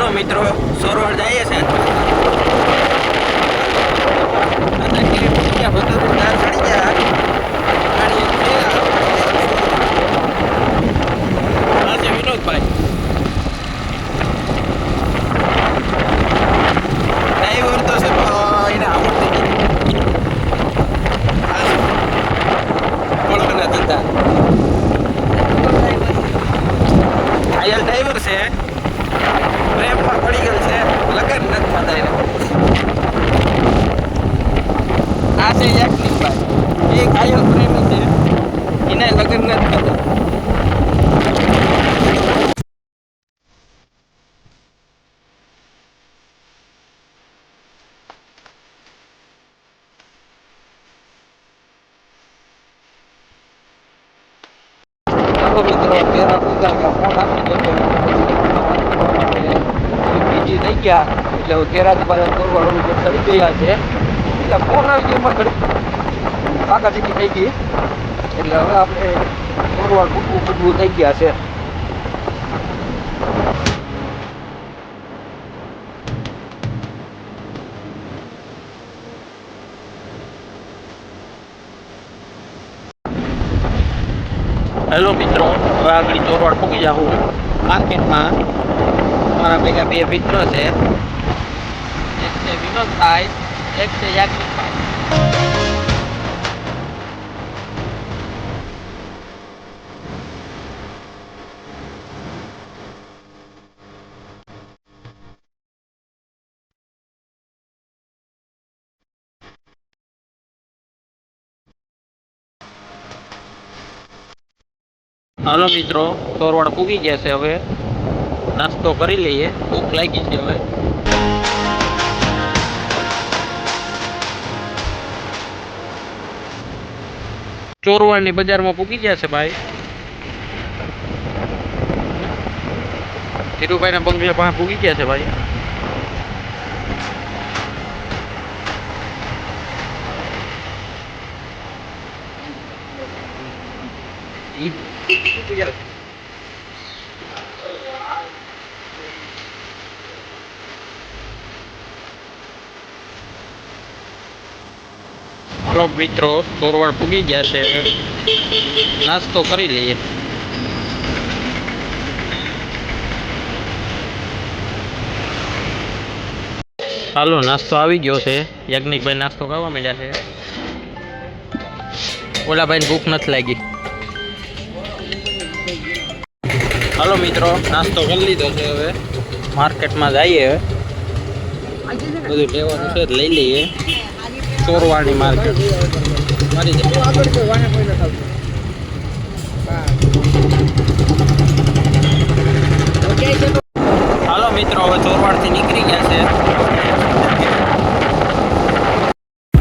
હાલો મિત્રો સોરવાડ જઈએ છે બીજી થઈ ગયા એટલે હું તેરા પાસે તોરવા ઉપર ચડી ગયા છે એટલે ફોન આવી ગયો એમાં ઘડી કાકા દીદી થઈ ગઈ એટલે હવે આપણે તોરવા કૂદવું કૂદવું થઈ ગયા છે. હેલો મિત્રો આગળ ચોરવાડ પૂકી જાઉં માર્કેટમાં મારા ભેગા બે મિત્રો છે એક છે વિનોદભાઈ એક છે યાજ્ઞિકભાઈ હાલો મિત્રો ચોરવાડ પૂગી ગયા છે હવે. નાસ્તો કરી લઈએ. ભૂખ લાગી છે હવે. ચોરવાડની બજારમાં પૂગી ગયા છે ભાઈ. ધીરુભાઈના બંગલા પાસે પૂગી ગયા છે ભાઈ. હાલો મિત્રો, ચોરવાડ પૂગી ગયા છે. નાસ્તો કરી લઈએ. હાલો, નાસ્તો આવી ગયો છે. યાજ્ઞિકભાઈ નાસ્તો કરવા માંડ્યા છે. ઓલા ભાઈને ભૂખ નથી લાગી. હાલો મિત્રો, નાસ્તો કરી લીધો છે હવે. માર્કેટમાં જઈએ હવે. બધું લેવાનું છે લઈ લઈએ. ચોરવાણી માર્કેટ. મારી જાય હાલો મિત્રો, હવે ચોરવાડથી નીકળી ગયા છે.